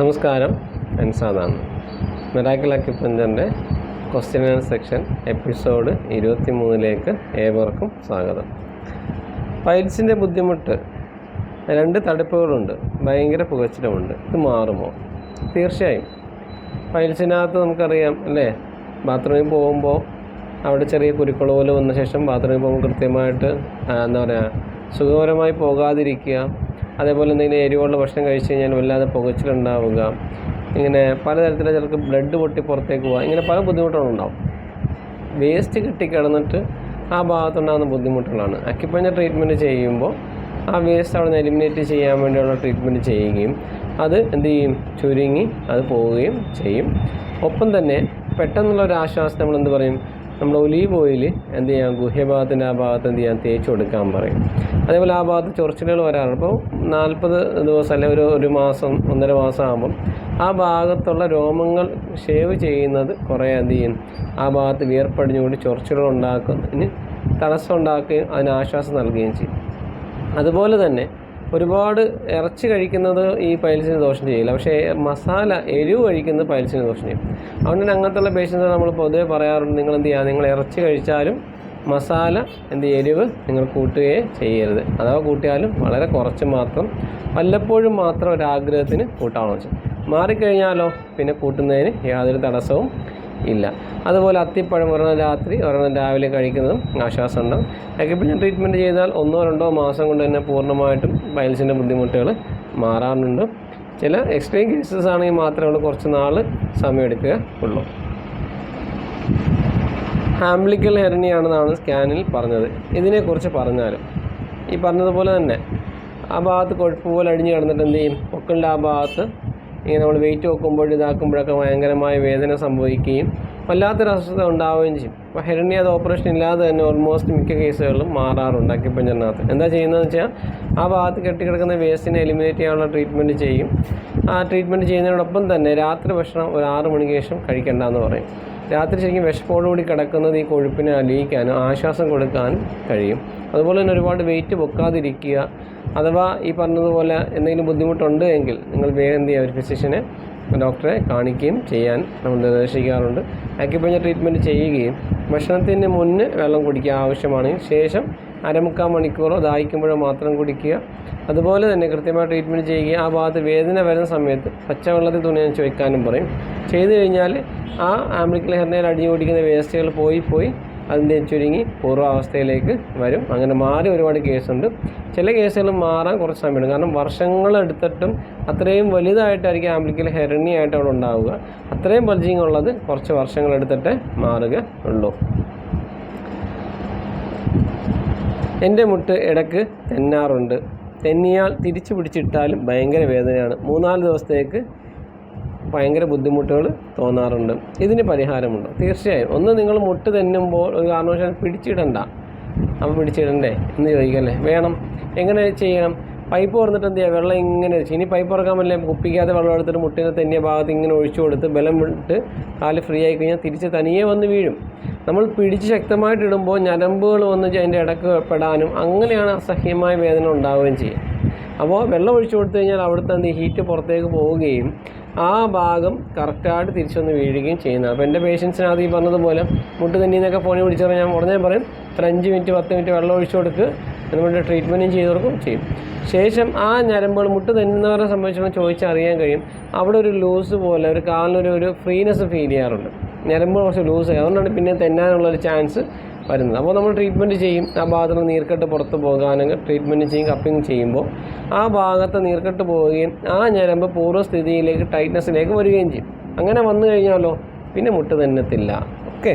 നമസ്കാരം. അൻസാദാണ് മെറാക്കിൾ അക്യുപഞ്ചറിന്റെ ക്വസ്റ്റ്യൻ ആൻഡ് സെക്ഷൻ എപ്പിസോഡ് ഇരുപത്തി മൂന്നിലേക്ക് ഏവർക്കും സ്വാഗതം. പൈൽസിന്റെ ബുദ്ധിമുട്ട്. രണ്ട് തടുപ്പുകളുണ്ട്. ഭയങ്കര പുകച്ചിലുമുണ്ട്. ഇത് മാറുമോ? തീർച്ചയായും. പൈൽസിനകത്ത് നമുക്കറിയാം അല്ലേ? ബാത്റൂമിൽ പോകുമ്പോൾ അവിടെ ചെറിയ കുരുക്കൾ പോലെ വന്ന ശേഷം ബാത്റൂമിൽ പോകുമ്പോൾ കൃത്യമായിട്ട് എന്താ പറയുക സുഖകരമായി പോകാതിരിക്കുക അതേപോലെ എന്തെങ്കിലും എരിവുള്ള ഭക്ഷണം കഴിച്ച് കഴിഞ്ഞാൽ വല്ലാതെ പുകച്ചിലുണ്ടാവുക. ഇങ്ങനെ പലതരത്തിലുള്ള ചിലർക്ക് ബ്ലഡ് പൊട്ടി പുറത്തേക്ക് പോവുക. ഇങ്ങനെ പല ബുദ്ധിമുട്ടുകളുണ്ടാവും വേസ്റ്റ് കിട്ടിക്കിടന്നിട്ട് ആ ഭാഗത്തുണ്ടാകുന്ന ബുദ്ധിമുട്ടുകളാണ്. അക്യുപഞ്ചർ ട്രീറ്റ്മെന്റ് ചെയ്യുമ്പോൾ ആ വേസ്റ്റ് അവിടെ നിന്ന് എലിമിനേറ്റ് ചെയ്യാൻ വേണ്ടിയുള്ള ട്രീറ്റ്മെന്റ് ചെയ്യുകയും അത് എന്ത് ചെയ്യും? ചുരുങ്ങി അത് പോവുകയും ചെയ്യും. ഒപ്പം തന്നെ പെട്ടെന്നുള്ള ഒരു ആശ്വാസം നമ്മൾ എന്ത് പറയും? നമ്മൾ ഒലീവ് ഓയിൽ എന്ത് ചെയ്യാം ഗുഹ്യഭാഗത്തിന്റെ ആ ഭാഗത്ത് എന്ത് ചെയ്യാം തേച്ച് കൊടുക്കാൻ പറയും. അതേപോലെ ആ ഭാഗത്ത് ചൊറിച്ചിലുകൾ വരാറുണ്ട്. അപ്പോൾ നാൽപ്പത് ദിവസം അല്ലെങ്കിൽ ഒരു ഒരു മാസം ഒന്നര മാസം ആകുമ്പം ആ ഭാഗത്തുള്ള രോമങ്ങൾ ഷേവ് ചെയ്യുന്നത് കുറേ എന്ത് ചെയ്യും ആ ഭാഗത്ത് വിയർപ്പടിഞ്ഞുകൊണ്ട് ചൊറിച്ചിലുകൾ ഉണ്ടാക്കുന്നതിന് തടസ്സം ഉണ്ടാക്കുകയും അതിന് ആശ്വാസം നൽകുകയും ചെയ്യും. അതുപോലെ തന്നെ ഒരുപാട് ഇറച്ചി കഴിക്കുന്നത് ഈ പൈൽസിന് ദോഷം ചെയ്യില്ല. പക്ഷേ മസാല എരിവ് കഴിക്കുന്നത് പൈൽസിന് ദോഷം ചെയ്യും. അതുകൊണ്ട് തന്നെ അങ്ങനത്തുള്ള പേഷ്യൻസ് നമ്മൾ പൊതുവേ പറയാറുണ്ട് നിങ്ങൾ എന്ത് ചെയ്യുക നിങ്ങൾ ഇറച്ചി കഴിച്ചാലും മസാല എന്ത് എരിവ് നിങ്ങൾ കൂട്ടുകയേ ചെയ്യരുത്. അഥവാ കൂട്ടിയാലും വളരെ കുറച്ച് മാത്രം വല്ലപ്പോഴും മാത്രം ഒരാഗ്രഹത്തിന് കൂട്ടാമെന്ന് വെച്ചാൽ മാറിക്കഴിഞ്ഞാലോ? പിന്നെ കൂട്ടുന്നതിന് യാതൊരു തടസ്സവും ഇല്ല. അതുപോലെ അത്തിപ്പഴം ഒരെണ്ണം രാത്രി ഒരെണ്ണം രാവിലെ കഴിക്കുന്നതും ആശ്വാസം ഉണ്ടാവും അക്യുപഞ്ചർ ട്രീറ്റ്മെന്റ് ചെയ്താൽ ഒന്നോ രണ്ടോ മാസം കൊണ്ട് തന്നെ പൂർണമായിട്ടും പൈൽസിന്റെ ബുദ്ധിമുട്ടുകൾ മാറാറുണ്ട്. ചില എക്സ്ട്രീം കേസസ് ആണെങ്കിൽ മാത്രമേ ഉള്ളൂ കുറച്ച് നാൾ സമയമെടുക്കുക ഉള്ളൂ. ഹാംബ്ലിക്കൽ ഹെർണിയാണെന്നാണ് സ്കാനിൽ പറഞ്ഞത്. ഇതിനെക്കുറിച്ച് പറഞ്ഞാലും. ഈ പറഞ്ഞതുപോലെ തന്നെ. ആ ഭാഗത്ത് കൊഴുപ്പ് പോലെ അടിഞ്ഞു കിടന്നിട്ട് എന്ത് ചെയ്യും? പൊക്കളുടെ ആ ഭാഗത്ത് ഇങ്ങനെ നമ്മൾ വെയിറ്റ് വെക്കുമ്പോൾ ഇതാക്കുമ്പോഴൊക്കെ ഭയങ്കരമായ വേദന സംഭവിക്കുകയും വല്ലാത്തൊരു അസ്വസ്ഥത ഉണ്ടാവുകയും ചെയ്യും. അപ്പോൾ ഹെർണിയ അത് ഓപ്പറേഷൻ ഇല്ലാതെ തന്നെ ഓൾമോസ്റ്റ് മിക്ക കേസുകളിലും മാറാറുണ്ട് അക്യുപഞ്ചറിനകത്ത് എന്താ ചെയ്യുന്നതെന്ന് വെച്ചാൽ ആ ഭാഗത്ത് കെട്ടിക്കിടക്കുന്ന വേസ്റ്റിനെ എലിമിനേറ്റ് ചെയ്യാനുള്ള ട്രീറ്റ്മെന്റ് ചെയ്യും. ആ ട്രീറ്റ്മെന്റ് ചെയ്യുന്നതിനോടൊപ്പം തന്നെ രാത്രി ഭക്ഷണം ഒരു ആറ് മണിക്ക് ശേഷം കഴിക്കേണ്ടെന്ന് പറയും. രാത്രി ശരിക്കും വിഷപ്പോടുകൂടി കിടക്കുന്നത് ഈ കൊഴുപ്പിനെ അലിയിക്കാനും ആശ്വാസം കൊടുക്കാനും കഴിയും. അതുപോലെ തന്നെ ഒരുപാട് വെയിറ്റ് പൊക്കാതിരിക്കുക അഥവാ ഈ പറഞ്ഞതുപോലെ എന്തെങ്കിലും ബുദ്ധിമുട്ടുണ്ട് എങ്കിൽ നിങ്ങൾ വേഗം എന്ത് ചെയ്യുക ഒരു ഫിസിഷ്യനെ ഡോക്ടറെ കാണിക്കുകയും ചെയ്യാൻ നമ്മൾ നിർദ്ദേശിക്കാറുണ്ട്. അക്യുപഞ്ചർ ട്രീറ്റ്മെന്റ് ചെയ്യുകയും ഭക്ഷണത്തിന് മുന്നേ വെള്ളം കുടിക്കുക ആവശ്യമാണെങ്കിൽ ശേഷം അരമുക്കാൽ മണിക്കൂറോ ദാഹിക്കുമ്പോഴോ മാത്രം കുടിക്കുക. അതുപോലെ തന്നെ കൃത്യമായി ട്രീറ്റ്മെന്റ് ചെയ്യുകയും ആ ഭാഗത്ത് വേദന വരുന്ന സമയത്ത് പച്ചവെള്ളത്തിൽ തുണി ഞാൻ ചോദിക്കാനും പറയും. ചെയ്തു കഴിഞ്ഞാൽ ആ ആംബ്ലിക്കൽ ഹെർണയിൽ അടിഞ്ഞു പിടിക്കുന്ന വേസ്റ്റുകൾ പോയി പോയി അതിന്റെ ചുരുങ്ങി പൂർവാവസ്ഥയിലേക്ക് വരും. അങ്ങനെ മാറി ഒരുപാട് കേസുണ്ട്. ചില കേസുകൾ മാറാൻ കുറച്ച് സമയമെടുക്കും. കാരണം വർഷങ്ങളെടുത്തിട്ടും അത്രയും വലുതായിട്ടായിരിക്കും ആംബ്ലിക്കൽ ഹെർണിയായിട്ട് അവിടെ ഉണ്ടാവുക. അത്രയും ബൾജിങ് ഉള്ളത് കുറച്ച് വർഷങ്ങളെടുത്തിട്ടേ മാറുക ഉള്ളൂ. എന്റെ മുട്ട് ഇടയ്ക്ക് തെന്നാറുണ്ട്. തെന്നിയാൽ തിരിച്ചു പിടിച്ചിട്ടാലും ഭയങ്കര വേദനയാണ്. മൂന്നാൽ ദിവസത്തേക്ക് ഭയങ്കര ബുദ്ധിമുട്ടുകൾ തോന്നാറുണ്ട്. ഇതിന് പരിഹാരമുണ്ട്. തീർച്ചയായും. ഒന്ന് നിങ്ങൾ മുട്ട് തെന്നുമ്പോൾ ഒരു കാരണവശാലും പിടിച്ചിടണ്ട. അപ്പോൾ പിടിച്ചിടണ്ടേ എന്ന് ചോദിക്കല്ലേ? വേണം. എങ്ങനെ ചെയ്യണം? പൈപ്പ് തുറന്നിട്ട് എന്ത് ചെയ്യുക? വെള്ളം ഇങ്ങനെ വെച്ച്. ഇനി പൈപ്പ് തുറക്കാൻ കുപ്പിക്കാതെ വെള്ളം എടുത്തിട്ട് മുട്ടിനെ തെന്നിയ ഭാഗത്ത് ഇങ്ങനെ ഒഴിച്ചു കൊടുത്ത് ബലം വിട്ട് കാൽ ഫ്രീ ആയി കഴിഞ്ഞാൽ തിരിച്ച് തനിയെ വന്ന് വീഴും. നമ്മൾ പിടിച്ച് ശക്തമായിട്ട് ഇടുമ്പോൾ ഞരമ്പുകൾ വന്ന് അതിന്റെ ഇടയ്ക്ക് പെടാനും അങ്ങനെയാണ് അസഹ്യമായ വേദന ഉണ്ടാവുകയും ചെയ്യും. അപ്പോൾ വെള്ളം ഒഴിച്ചു കൊടുത്തു കഴിഞ്ഞാൽ അവിടുത്തെ എന്ത് ഹീറ്റ് പുറത്തേക്ക് പോവുകയും ആ ഭാഗം കറക്റ്റായിട്ട് തിരിച്ചൊന്ന് വീഴുകയും ചെയ്യുന്നത്. അപ്പോൾ എന്റെ പേഷ്യൻസിനകത്ത് ഈ പറഞ്ഞതുപോലെ മുട്ട് തന്നീന്നൊക്കെ ഫോണിൽ വിളിച്ചു പറഞ്ഞാൽ ഞാൻ ഉടനെ പറയും ഒരു അഞ്ച് മിനിറ്റ് പത്ത് മിനിറ്റ് വെള്ളം ഒഴിച്ചു കൊടുക്ക് നമ്മുടെ ട്രീറ്റ്മെന്റും ചെയ്ത് കൊടുക്കും ചെയ്യും. ശേഷം ആ ഞരമ്പുകൾ മുട്ട് തന്നുന്നവരെ സംബന്ധിച്ചിടത്തോളം ചോദിച്ചറിയാൻ കഴിയും. അവിടെ ഒരു ലൂസ് പോലെ ഒരു കാലിനൊരു ഒരു ഫ്രീനെസ് ഫീൽ ചെയ്യാറുണ്ട്. ഞരമ്പ് കുറച്ച് ലൂസ് അതുകൊണ്ടാണ് പിന്നെ തെന്നാനുള്ളൊരു ചാൻസ് വരുന്നത്. അപ്പോൾ നമ്മൾ ട്രീറ്റ്മെന്റ് ചെയ്യും. ആ ഭാഗത്ത് നീർക്കെട്ട് പുറത്ത് പോകാനൊക്കെ ട്രീറ്റ്മെന്റ് ചെയ്യും കപ്പിങ് ചെയ്യുമ്പോൾ. ആ ഭാഗത്ത് നീർക്കെട്ട് പോവുകയും ആ ഞരമ്പ് പൂർവസ്ഥിതിയിലേക്ക് ടൈറ്റ്നസ്സിലേക്ക് വരികയും ചെയ്യും. അങ്ങനെ വന്നു കഴിഞ്ഞാലോ? പിന്നെ മുട്ട് തന്നത്തില്ല. ഓക്കെ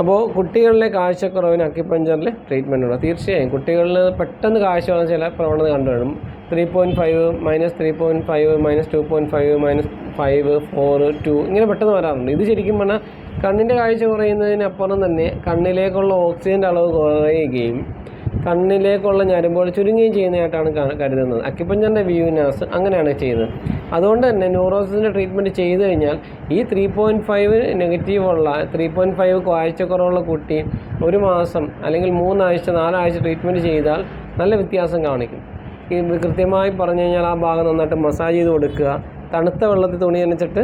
അപ്പോൾ കുട്ടികളിലെ കാഴ്ചക്കുറവിന് അക്കിപ്പഞ്ചറിൽ ട്രീറ്റ്മെന്റ് ഉണ്ട്. തീർച്ചയായും കുട്ടികളിൽ പെട്ടെന്ന് കാഴ്ച ചില പ്രവണത കണ്ടുവരും three point five minus three point five minus two point five minus five four two ഇങ്ങനെ പെട്ടെന്ന് വരാറുണ്ട്. ഇത് ശരിക്കും പറഞ്ഞാൽ കണ്ണിന്റെ കാഴ്ച കുറയുന്നതിനപ്പുറം തന്നെ കണ്ണിലേക്കുള്ള ഓക്സിജന്റെ അളവ് കുറയുകയും കണ്ണിലേക്കുള്ള ഞരമ്പുകൾ ചുരുങ്ങുകയും ചെയ്യുന്നതായിട്ടാണ് കരുതുന്നത്. അക്യുപഞ്ചറിന്റെ വ്യൂനാസ് അങ്ങനെയാണ് ചെയ്യുന്നത്. അതുകൊണ്ട് തന്നെ ന്യൂറോസിന്റെ ട്രീറ്റ്മെന്റ് ചെയ്തു കഴിഞ്ഞാൽ ഈ ത്രീ പോയിന്റ് ഫൈവ് നെഗറ്റീവുള്ള ത്രീ പോയിന്റ് ഫൈവ് കാഴ്ചക്കുറവുള്ള കുട്ടി ഒരു മാസം അല്ലെങ്കിൽ മൂന്നാഴ്ച നാലാഴ്ച ട്രീറ്റ്മെന്റ് ചെയ്താൽ നല്ല വ്യത്യാസം കാണിക്കും. ഈ കൃത്യമായി പറഞ്ഞു കഴിഞ്ഞാൽ ആ ഭാഗം നന്നായിട്ട് മസാജ് ചെയ്ത് കൊടുക്കുക. തണുത്ത വെള്ളത്തിൽ തുണി നനച്ചിട്ട്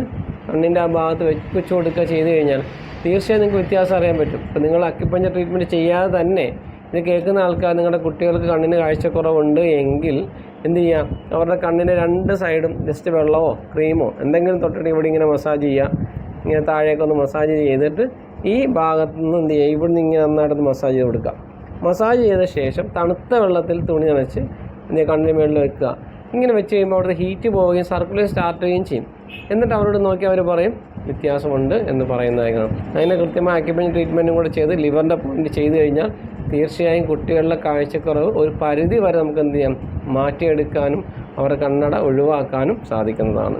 കണ്ണിന്റെ ആ ഭാഗത്ത് വെച്ച് കൊടുക്കുക ചെയ്ത് കഴിഞ്ഞാൽ തീർച്ചയായും നിങ്ങൾക്ക് വ്യത്യാസം അറിയാൻ പറ്റും. ഇപ്പം നിങ്ങൾ അക്യുപഞ്ചർ ട്രീറ്റ്മെന്റ് ചെയ്യാതെ തന്നെ ഇത് കേൾക്കുന്ന ആൾക്കാർ നിങ്ങളുടെ കുട്ടികൾക്ക് കണ്ണിന് കാഴ്ചക്കുറവുണ്ട് എങ്കിൽ എന്ത് ചെയ്യാം അവരുടെ കണ്ണിന്റെ രണ്ട് സൈഡും ജസ്റ്റ് വെള്ളമോ ക്രീമോ എന്തെങ്കിലും തൊട്ടിട്ട് ഇവിടെ ഇങ്ങനെ മസാജ് ചെയ്യുക. ഇങ്ങനെ താഴേക്കൊന്ന് മസാജ് ചെയ്തിട്ട് ഈ ഭാഗത്തു നിന്ന് എന്ത് ചെയ്യുക? ഇവിടെ നിന്ന് ഇങ്ങനെ നന്നായിട്ടൊന്ന് മസാജ് ചെയ്ത് കൊടുക്കുക. മസാജ് ചെയ്ത ശേഷം തണുത്ത വെള്ളത്തിൽ തുണി നനച്ച് കണ്ണിന് മുകളിൽ വെക്കുക. ഇങ്ങനെ വെച്ച് കഴിയുമ്പോൾ അവിടുത്തെ ഹീറ്റ് പോവുകയും സർക്കുലേഷൻ സ്റ്റാർട്ട് ചെയ്യുകയും ചെയ്യും. എന്നിട്ട് അവരോട് നോക്കി അവർ പറയും വ്യത്യാസമുണ്ട് എന്ന് പറയുന്നതായിരിക്കണം അതിനെ കൃത്യമായ അക്യുപഞ്ചർ ട്രീറ്റ്മെന്റും കൂടെ ചെയ്ത് ലിവറിന്റെ പോയിന്റ് ചെയ്ത് കഴിഞ്ഞാൽ തീർച്ചയായും കുട്ടികളുടെ കാഴ്ചക്കുറവ് ഒരു പരിധി വരെ നമുക്ക് എന്ത് ചെയ്യാം? മാറ്റിയെടുക്കാനും അവരുടെ കണ്ണട ഒഴിവാക്കാനും സാധിക്കുന്നതാണ്.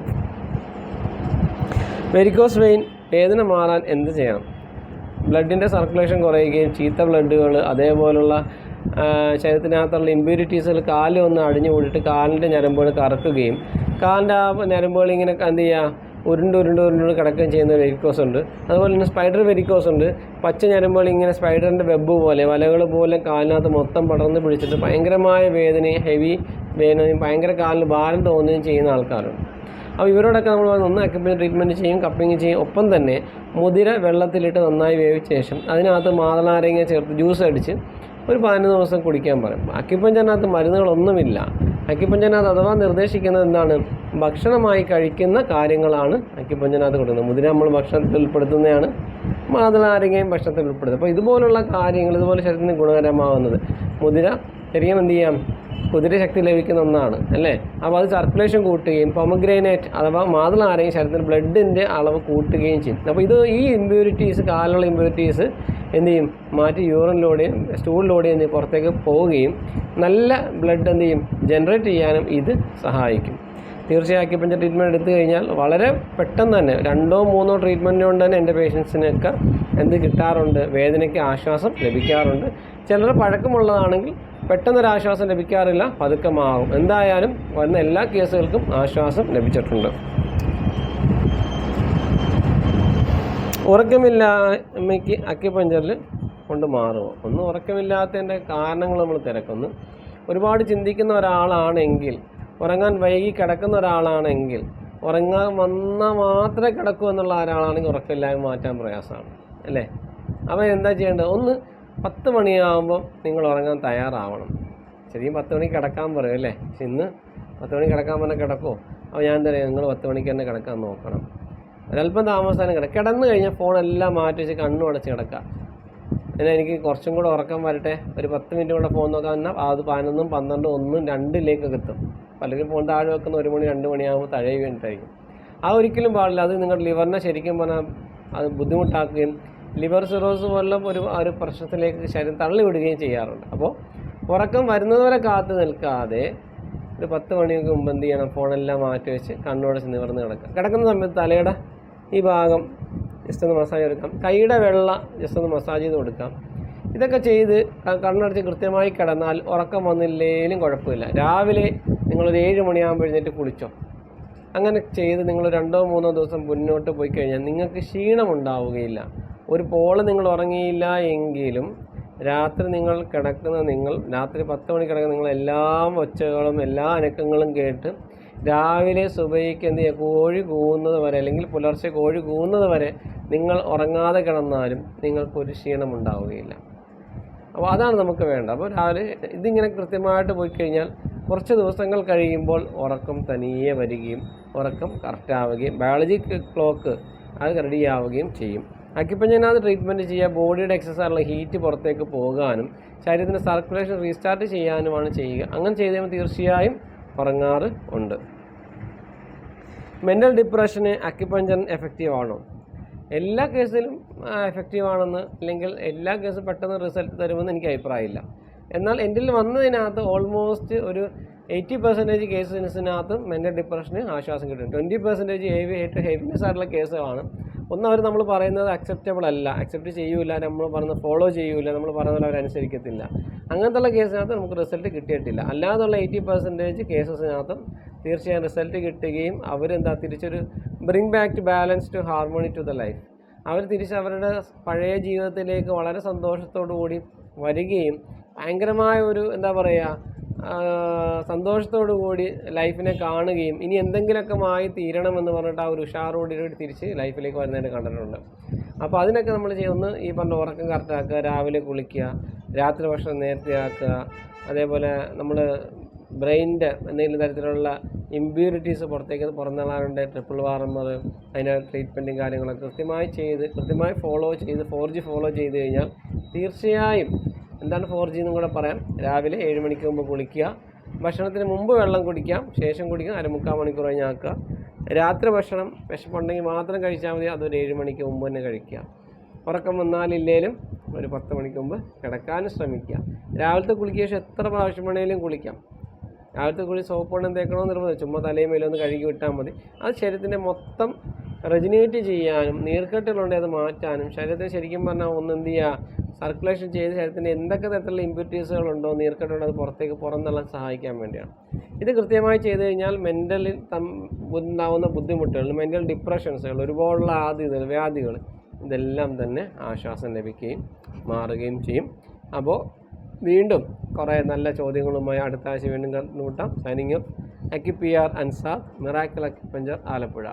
വെരിക്കോസ് വെയിൻ വേദന മാറാൻ എന്ത് ചെയ്യണം ബ്ലഡിന്റെ സർക്കുലേഷൻ കുറയുകയും ചീത്ത ബ്ലഡുകൾ അതേപോലുള്ള ശരീരത്തിനകത്തുള്ള ഇമ്പ്യൂരിറ്റീസിൽ കാൽ ഒന്ന് അടിഞ്ഞു കൂടിയിട്ട് കാലിന്റെ ഞരമ്പുകൾ കറക്കുകയും കാലിന്റെ ആ ഞരമ്പുകൾ ഇങ്ങനെ എന്ത് ചെയ്യുക ഉരുണ്ട് ഉരുണ്ട് ഉരുണ്ട് കിടക്കുകയും ചെയ്യുന്ന വെരിക്കോസ് ഉണ്ട്. അതുപോലെ തന്നെ സ്പൈഡർ വെരിക്കോസ് ഉണ്ട്. പച്ച ഞരമ്പുകൾ ഇങ്ങനെ സ്പൈഡറിന്റെ വെബ് പോലെ വലകൾ പോലെ കാലിനകത്ത് മൊത്തം പടർന്ന് പിടിച്ചിട്ട് ഭയങ്കരമായ വേദനയും ഹെവി വേദനയും ഭയങ്കര കാലിന് ഭാരം തോന്നുകയും ചെയ്യുന്ന ആൾക്കാരുണ്ട്. അപ്പോൾ ഇവരോടൊക്കെ നമ്മൾ ഒന്ന് അക്യുപഞ്ചർ ട്രീറ്റ്മെന്റ് ചെയ്യും കപ്പിങ് ചെയ്യും. ഒപ്പം തന്നെ മുതിര വെള്ളത്തിലിട്ട് നന്നായി വേവിച്ച ശേഷം അതിനകത്ത് മാതളാരങ്ങ ചേർത്ത് ജ്യൂസ് അടിച്ച് ഒരു പതിനൊന്ന് ദിവസം കുടിക്കാൻ പറയും. അക്കിപ്പഞ്ചനകത്ത് മരുന്നുകളൊന്നുമില്ല. അക്കിപ്പഞ്ചനകത്ത് അഥവാ നിർദ്ദേശിക്കുന്നത് എന്താണ്? ഭക്ഷണമായി കഴിക്കുന്ന കാര്യങ്ങളാണ് അക്കിപ്പഞ്ചനകത്ത് കൊടുക്കുന്നത്. മുതിര നമ്മൾ ഭക്ഷണത്തിൽ ഉൾപ്പെടുത്തുന്നതാണ്. മാതളാരങ്ങയും ഭക്ഷണത്തിൽ ഉൾപ്പെടുത്തുക അപ്പോൾ ഇതുപോലുള്ള കാര്യങ്ങൾ ഇതുപോലെ ശരീരത്തിന് ഗുണകരമാവുന്നത്. മുതിര ശരിക്കും എന്ത് ചെയ്യാം? കുതിരശക്തി ലഭിക്കുന്ന ഒന്നാണ്. അല്ലേ? അപ്പോൾ അത് സർക്കുലേഷൻ കൂട്ടുകയും പൊമഗ്രേനേറ്റ് അഥവാ മാതളാരയും ശരീരത്തിൽ ബ്ലഡിന്റെ അളവ് കൂട്ടുകയും ചെയ്യും. അപ്പോൾ ഇത് ഈ ഇമ്പ്യൂരിറ്റീസ് കാലുള്ള ഇമ്പ്യൂരിറ്റീസ് എന്ത് ചെയ്യും? മാറ്റി യൂറിനിലൂടെയും സ്റ്റൂളിലൂടെയും എന്ത് പുറത്തേക്ക് പോവുകയും നല്ല ബ്ലഡ് എന്ത് ചെയ്യും? ജനറേറ്റ് ചെയ്യാനും ഇത് സഹായിക്കും. തീർച്ചയായും അക്യുപഞ്ചർ ട്രീറ്റ്മെന്റ് എടുത്തു കഴിഞ്ഞാൽ വളരെ പെട്ടെന്ന് തന്നെ രണ്ടോ മൂന്നോ ട്രീറ്റ്മെന്റ് കൊണ്ട് തന്നെ എന്റെ പേഷ്യൻസിനൊക്കെ എന്ത് കിട്ടാറുണ്ട്? വേദനയ്ക്ക് ആശ്വാസം ലഭിക്കാറുണ്ട്. ചിലർ പഴക്കമുള്ളതാണെങ്കിൽ പെട്ടെന്നൊരു ആശ്വാസം ലഭിക്കാറില്ല പതുക്കെ മാറും. എന്തായാലും വരുന്ന എല്ലാ കേസുകൾക്കും ആശ്വാസം ലഭിച്ചിട്ടുണ്ട്. ഉറക്കമില്ലായ്മയ്ക്ക് അക്യുപഞ്ചറിൽ കൊണ്ട് മാറുമോ ഒന്ന് ഉറക്കമില്ലാത്തതിന്റെ കാരണങ്ങൾ നമ്മൾ തിരക്കുന്നു. ഒരുപാട് ചിന്തിക്കുന്ന ഒരാളാണെങ്കിൽ ഉറങ്ങാൻ വൈകി കിടക്കുന്ന ഒരാളാണെങ്കിൽ ഉറങ്ങാൻ വന്നാൽ മാത്രമേ കിടക്കൂ എന്നുള്ള ഒരാളാണെങ്കിൽ ഉറക്കമില്ലായ്മ മാറ്റാൻ പ്രയാസമാണ്. അല്ലേ? അപ്പോൾ എന്താ ചെയ്യേണ്ടത്? ഒന്ന് പത്ത് മണിയാകുമ്പോൾ നിങ്ങൾ ഉറങ്ങാൻ തയ്യാറാവണം. ശരിക്കും പത്ത് മണിക്ക് കിടക്കാൻ പറയും അല്ലേ? ഇന്ന് പത്ത് മണിക്ക് കിടക്കാൻ പറഞ്ഞാൽ കിടക്കുമോ അപ്പോൾ ഞാൻ എന്താ നിങ്ങൾ പത്ത് മണിക്ക് തന്നെ കിടക്കാൻ നോക്കണം. ഒരല്പം താമസാനം കിടക്കുക കിടന്നു കഴിഞ്ഞാൽ ഫോണെല്ലാം മാറ്റി വെച്ച് കണ്ണു അടച്ച് കിടക്കുക പിന്നെ എനിക്ക് കുറച്ചും കൂടെ ഉറക്കം വരട്ടെ. ഒരു പത്ത് മിനിറ്റ് കൂടെ ഫോൺ നോക്കാൻ എന്നാൽ അത് പതിനൊന്നും പന്ത്രണ്ടും ഒന്നും രണ്ടിലേക്കൊക്കെ എത്തും പലരും ഫോൺ താഴെ വെക്കുന്ന ഒരു മണി രണ്ട് മണിയാകുമ്പോൾ തഴയി വേണ്ടിയിട്ടായിരിക്കും ആ ഒരിക്കലും പാടില്ല. അത് നിങ്ങളുടെ ലിവറിനെ ശരിക്കും പറഞ്ഞാൽ അത് ബുദ്ധിമുട്ടാക്കുകയും ലിവർ സിറോസ് പോലുള്ള ഒരു ഒരു പ്രശ്നത്തിലേക്ക് ശരീരം തള്ളിവിടുകയും ചെയ്യാറുണ്ട്. അപ്പോൾ ഉറക്കം വരുന്നതുവരെ കാത്തു നിൽക്കാതെ ഒരു പത്ത് മണിക്ക് മുമ്പ് എന്ത് ചെയ്യണം? ഫോണെല്ലാം മാറ്റി വെച്ച് കണ്ണോടെ നിവർന്ന് കിടക്കുക. കിടക്കുന്ന സമയത്ത് തലയുടെ ഈ ഭാഗം ജസ്റ്റ് ഒന്ന് മസാജ് കൊടുക്കാം കൈയുടെ വെള്ള ജസ്റ്റ് ഒന്ന് മസാജ് ചെയ്ത് കൊടുക്കാം. ഇതൊക്കെ ചെയ്ത് കണ്ണടച്ച് കൃത്യമായി കിടന്നാൽ ഉറക്കം വന്നില്ലേലും കുഴപ്പമില്ല. രാവിലെ നിങ്ങളൊരു ഏഴ് മണിയാകുമ്പോൾ എഴുന്നേറ്റ് കുളിച്ചോ. അങ്ങനെ ചെയ്ത് നിങ്ങൾ രണ്ടോ മൂന്നോ ദിവസം മുന്നോട്ട് പോയി കഴിഞ്ഞാൽ നിങ്ങൾക്ക് ക്ഷീണമുണ്ടാവുകയില്ല ഒരു പോൾ നിങ്ങൾ ഉറങ്ങിയില്ല എങ്കിലും രാത്രി നിങ്ങൾ കിടക്കുന്ന നിങ്ങൾ രാത്രി പത്ത് മണി കിടക്കുന്ന നിങ്ങൾ എല്ലാ ഒച്ചകളും എല്ലാ അനക്കങ്ങളും കേട്ട് രാവിലെ സുബൈക്ക് എന്ത് ചെയ്യുക? കോഴി കൂവുന്നത് വരെ അല്ലെങ്കിൽ പുലർച്ചെ കോഴി കൂവുന്നത് വരെ നിങ്ങൾ ഉറങ്ങാതെ കിടന്നാലും നിങ്ങൾക്കൊരു ക്ഷീണമുണ്ടാവുകയില്ല അപ്പോൾ അതാണ് നമുക്ക് വേണ്ടത്. അപ്പോൾ രാവിലെ ഇതിങ്ങനെ കൃത്യമായിട്ട് പോയി കഴിഞ്ഞാൽ കുറച്ച് ദിവസങ്ങൾ കഴിയുമ്പോൾ ഉറക്കം തനിയെ വരികയും ഉറക്കം കറക്റ്റാവുകയും ബയോളജി ക്ലോക്ക് അത് റെഡി ആവുകയും ചെയ്യും. അത് ട്രീറ്റ്മെന്റ് ചെയ്യുക ബോഡിയുടെ എക്സസൈസുള്ള ഹീറ്റ് പുറത്തേക്ക് പോകാനും ശരീരത്തിന്റെ സർക്കുലേഷൻ റീസ്റ്റാർട്ട് ചെയ്യാനുമാണ് ചെയ്യുക. അങ്ങനെ ചെയ്ത് തീർച്ചയായും ഉറങ്ങാറ് ഉണ്ട്. മെന്റൽ ഡിപ്രഷന് അക്യുപഞ്ചർ എഫക്റ്റീവ് ആണോ? എല്ലാ കേസിലും എഫക്റ്റീവ് ആണെന്ന് അല്ലെങ്കിൽ എല്ലാ കേസും പെട്ടെന്ന് റിസൾട്ട് തരുമെന്ന് എനിക്ക് അഭിപ്രായമില്ല. എന്നാൽ എന്റെ വന്നതിനകത്ത് ഓൾമോസ്റ്റ് ഒരു എയ്റ്റി പെർസെന്റേജ് കേസിനകത്തും മെന്റൽ ഡിപ്രഷന് ആശ്വാസം കിട്ടും. ട്വന്റി പെർസെന്റേജ് ഹെവി ആയിട്ട് ഹെവിനെസ് ആയിട്ടുള്ള കേസുകളാണ് ഒന്ന് അവർ നമ്മൾ പറയുന്നത് അക്സെപ്റ്റബിൾ അല്ല. അക്സെപ്റ്റ് ചെയ്യൂല നമ്മൾ പറയുന്നത് ഫോളോ ചെയ്യൂല നമ്മൾ പറയുന്നത് അവരനുസരിക്കത്തില്ല. അങ്ങനത്തുള്ള കേസിനകത്ത് നമുക്ക് റിസൾട്ട് കിട്ടിയിട്ടില്ല. അല്ലാതുള്ള എയ്റ്റി പെർസെന്റേജ് കേസസിനകത്തും തീർച്ചയായും റിസൾട്ട് കിട്ടുകയും അവരെന്താ തിരിച്ചൊരു bring back to balance to harmony to the life അവർ തിരിച്ച് അവരുടെ പഴയ ജീവിതത്തിലേക്ക് വളരെ സന്തോഷത്തോടു കൂടി വരികയും ഭയങ്കരമായ ഒരു എന്താ പറയുക സന്തോഷത്തോടു കൂടി ലൈഫിനെ കാണുകയും ഇനി എന്തെങ്കിലുമൊക്കെ മായി തീരണമെന്ന് പറഞ്ഞിട്ട് ആ ഒരു ഉഷാറോടുകൂടി തിരിച്ച് ലൈഫിലേക്ക് വരുന്നതിനെ കണ്ടിട്ടുണ്ട്. അപ്പോൾ അതിനൊക്കെ നമ്മൾ ചെയ്യുന്ന ഈ പറഞ്ഞ ഉറക്കം കറക്റ്റാക്കുക രാവിലെ കുളിക്കുക രാത്രി ഭക്ഷണം നേരത്തെ ആക്കുക അതേപോലെ നമ്മൾ ബ്രെയിനിന്റെ എന്തെങ്കിലും തരത്തിലുള്ള ഇമ്പ്യൂരിറ്റീസ് പുറത്തേക്ക് പുറന്തള്ളാറുണ്ട് ട്രിപ്പിൾ വാർമർ അതിന്റെ ട്രീറ്റ്മെന്റും കാര്യങ്ങളൊക്കെ കൃത്യമായി ചെയ്ത് കൃത്യമായി ഫോളോ ചെയ്ത് ഫോർ ജി ഫോളോ ചെയ്ത് കഴിഞ്ഞാൽ തീർച്ചയായും എന്താണ് ഫോർ ജി എന്നും കൂടെ പറയാം. രാവിലെ ഏഴ് മണിക്ക് മുമ്പ് കുളിക്കുക. ഭക്ഷണത്തിന് മുമ്പ് വെള്ളം കുടിക്കാം. ശേഷം കുടിക്കാം അരമുക്കാൽ മണിക്കൂർ കഴിഞ്ഞാക്കുക രാത്രി ഭക്ഷണം വിശപ്പുണ്ടെങ്കിൽ മാത്രം കഴിച്ചാൽ മതി. അതൊരു ഏഴ് മണിക്ക് മുമ്പ് തന്നെ കഴിക്കുക. ഉറക്കം വന്നാലില്ലേലും ഒരു പത്ത് മണിക്ക് മുമ്പ് കിടക്കാനും ശ്രമിക്കുക. രാവിലത്തെ കുളിക്കുക ശേഷം എത്ര പ്രാവശ്യം വേണേലും കുളിക്കാം. രാവിലത്തെ കുളി സോപ്പ് വെള്ളം തേക്കണമെന്ന് നിർബന്ധം. ചുമ്മാ തലയും മേലൊന്ന് കഴുകി വിട്ടാൽ മതി. അത് ശരീരത്തിന്റെ മൊത്തം റെജിനേറ്റ് ചെയ്യാനും നീർക്കെട്ടുകളുണ്ടെങ്കിൽ അത് മാറ്റാനും. ശരീരത്തിന് ശരിക്കും പറഞ്ഞാൽ ഒന്ന് എന്ത് ചെയ്യുക സർക്കുലേഷൻ ചെയ്ത് ശരീരത്തിന്റെ എന്തൊക്കെ തരത്തിലുള്ള ഇമ്പ്യൂരിറ്റീസുകളുണ്ടോ നീർക്കെട്ടുണ്ടോ അത് പുറത്തേക്ക് പുറന്തള്ളാൻ സഹായിക്കാൻ വേണ്ടിയാണ്. ഇത് കൃത്യമായി ചെയ്തു കഴിഞ്ഞാൽ മെന്റലിൽ ഉണ്ടാവുന്ന ബുദ്ധിമുട്ടുകൾ മെന്റൽ ഡിപ്രഷൻസുകൾ ഒരുപാടുള്ള ആദ്യതകൾ വ്യാധികൾ ഇതെല്ലാം തന്നെ ആശ്വാസം ലഭിക്കുകയും മാറുകയും ചെയ്യും. അപ്പോൾ വീണ്ടും കുറേ നല്ല ചോദ്യങ്ങളുമായി അടുത്ത ആഴ്ച വീണ്ടും കണ്ടുമുട്ടാം. Signing R Ansar miracle acupuncture Alappuzha.